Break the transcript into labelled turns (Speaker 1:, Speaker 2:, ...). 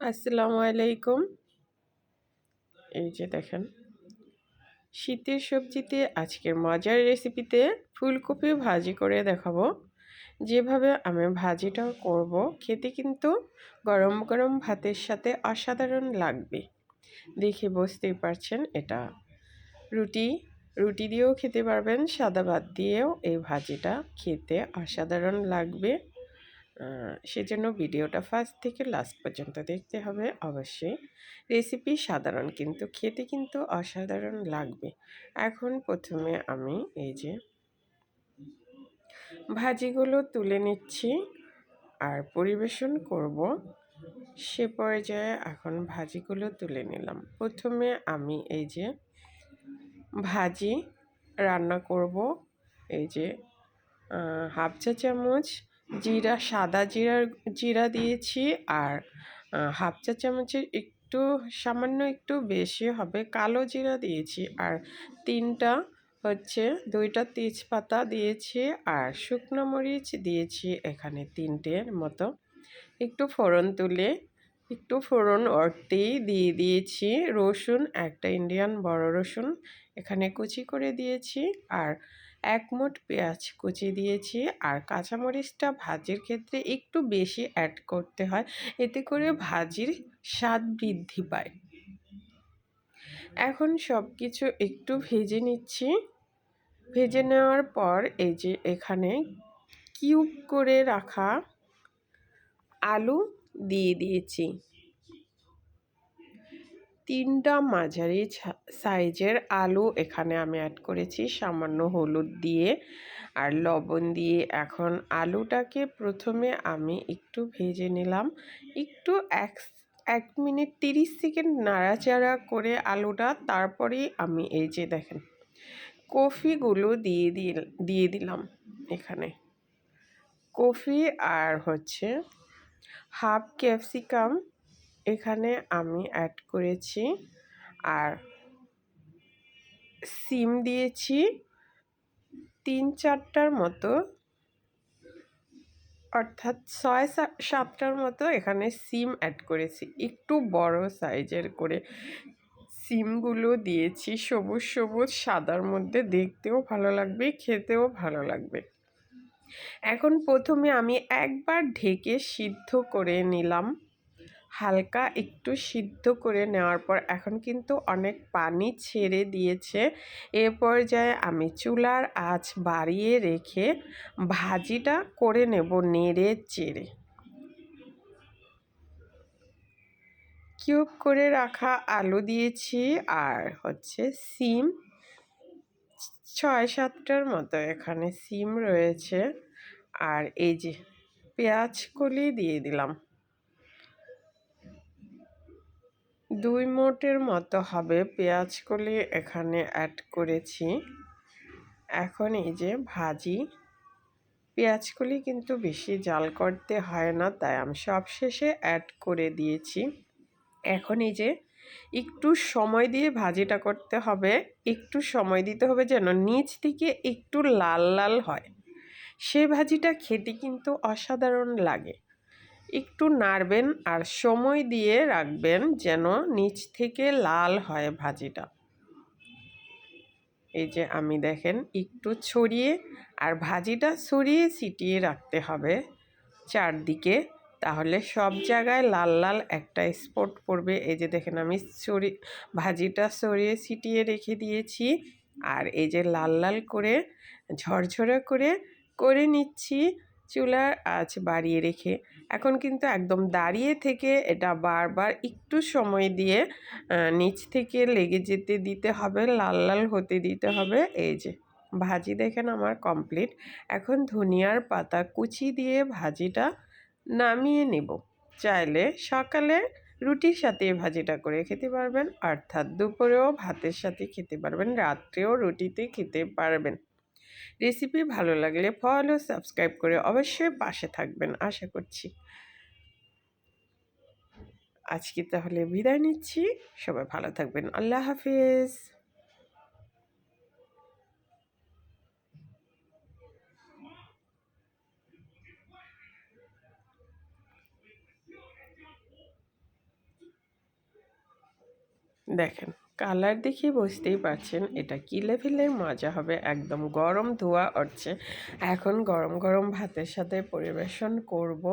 Speaker 1: আসসালামু আলাইকুম। এই যে দেখেন, শীতের সবজিতে আজকের মজার রেসিপিতে ফুলকপি ভাজি করে দেখাবো। যেভাবে আমি ভাজিটা করব, খেতে কিন্তু গরম গরম ভাতের সাথে অসাধারণ লাগবে। দেখে বুঝতেই পারছেন এটা। রুটি রুটি দিয়েও খেতে পারবেন, সাদা ভাত দিয়েও এই ভাজিটা খেতে অসাধারণ লাগবে। সেজন্য ভিডিওটা ফার্স্ট থেকে লাস্ট পর্যন্ত দেখতে হবে অবশ্যই। রেসিপি সাধারণ কিন্তু, খেতে কিন্তু অসাধারণ লাগবে। এখন প্রথমে আমি এই যে ভাজিগুলো তুলে নিচ্ছি আর পরিবেশন করব। সে পর্যায়ে এখন ভাজিগুলো তুলে নিলাম। প্রথমে আমি এই যে ভাজি রান্না করব। এই যে হাফ চা চামচ জিরা, সাদা জিরার জিরা দিয়েছি আর হাফ চা চামচের একটু, সামান্য একটু বেশি হবে কালো জিরা দিয়েছি আর তিনটা হচ্ছে দুইটা তেজপাতা দিয়েছি আর শুকনো মরিচ দিয়েছি এখানে তিনটের মতো। একটু ফোড়ন তুলে, একটু ফোড়ন অর্থেই দিয়ে দিয়েছি। রসুন, একটা ইন্ডিয়ান বড় রসুন এখানে কুচি করে দিয়েছি আর এক মুঠ পেঁয়াজ কুচি দিয়েছি। আর কাঁচামরিচটা ভাজির ক্ষেত্রে একটু বেশি অ্যাড করতে হয়। এতে করে ভাজির স্বাদ বৃদ্ধি পায়। এখন সব কিছু একটু ভেজে নিচ্ছি। ভেজে নেওয়ার পর এই যে এখানে কিউব করে রাখা আলু দিয়ে দিয়েছি। তিনটা মাঝারি সাইজের আলু এখানে আমি অ্যাড করেছি। সামান্য হলুদ দিয়ে আর লবণ দিয়ে। এখন আলুটাকে প্রথমে আমি একটু ভেজে নিলাম। একটু এক এক মিনিট তিরিশ সেকেন্ড নাড়াচাড়া করে আলুটা তারপরেই আমি এই যে দেখেন, কফিগুলো দিয়ে দিয়ে দিলাম এখানে। কফি আর হচ্ছে হাফ ক্যাপসিকাম এখানে আমি অ্যাড করেছি। আর সিম দিয়েছি। তিন চারটার মতো, অর্থাৎ ছয় সাতটার মতো এখানে সিম অ্যাড করেছি। একটু বড় সাইজের করে সিমগুলো দিয়েছি। সবুজ সবুজ, সাদার মধ্যে দেখতেও ভালো লাগবে, খেতেও ভালো লাগবে। এখন প্রথমে আমি একবার ঢেকে সিদ্ধ করে নিলাম। হালকা একটু সিদ্ধ করে নেওয়ার পর এখন কিন্তু অনেক পানি ছেড়ে দিয়েছে। এ পর্যায়ে আমি চুলার আঁচ বাড়িয়ে রেখে ভাজিটা করে নেব নেড়ে চেড়ে। কিউব করে রাখা আলু দিয়েছি আর হচ্ছে সিম। ছয় সাতটার মতো এখানে সিম রয়েছে। আর এই যে পেঁয়াজ কলি দিয়ে দিলাম। দুই মোটের মতো হবে। পেঁয়াজ কলি এখানে অ্যাড করেছি। এখন এই যে ভাজি। পেঁয়াজকলি কিন্তু বেশি জাল করতে হয় না, তাই আমি সব শেষে অ্যাড করে দিয়েছি। এখন এই যে একটু সময় দিয়ে ভাজিটা করতে হবে। একটু সময় দিতে হবে যেন নিচ থেকে একটু লাল লাল হয়। সে ভাজিটা খেতে কিন্তু অসাধারণ লাগে। একটু নাড়বেন আর সময় দিয়ে রাখবেন যেন নিচ থেকে লাল হয় ভাজিটা। এই যে আমি দেখেন, একটু ছড়িয়ে আর ভাজিটা ছড়িয়ে ছিটিয়ে রাখতে হবে চারদিকে, তাহলে সব জায়গায় লাল লাল একটা স্পট পড়বে। এই যে দেখেন, আমি ছড়ি, ভাজিটা ছড়িয়ে ছিটিয়ে রেখে দিয়েছি আর এই যে লাল লাল করে, ঝরঝরে করে করে নিচ্ছি। চুলার আঁচ বাড়িয়ে রেখে এখন কিন্তু একদম দাঁড়িয়ে থেকে এটা বারবার একটু সময় দিয়ে নিচ থেকে লেগে যেতে দিতে হবে, লাল লাল হতে দিতে হবে। এই যে, ভাজি দেখেন আমার কমপ্লিট এখন ধনিয়ার পাতা কুচি দিয়ে ভাজিটা নামিয়ে নেব। চাইলে সকালে রুটির সাথে ভাজিটা করে খেতে পারবেন, অর্থাৎ দুপুরেও ভাতের সাথে খেতে পারবেন, রাত্রেও রুটিতে খেতে পারবেন। রেসিপি ভালো লাগলে ফলো সাবস্ক্রাইব করে অবশ্যই পাশে থাকবেন, আশা করছি। আজকে তাহলে বিদায় নিচ্ছি, সবাই ভালো থাকবেন, আল্লাহ হাফিজ। দেখেন। কালার দেখে বুঝতেই পারছেন এটা কি লেভেলের মজা হবে। একদম গরম ধোয়া উঠছে। এখন গরম গরম ভাতের সাথে পরিবেশন করব।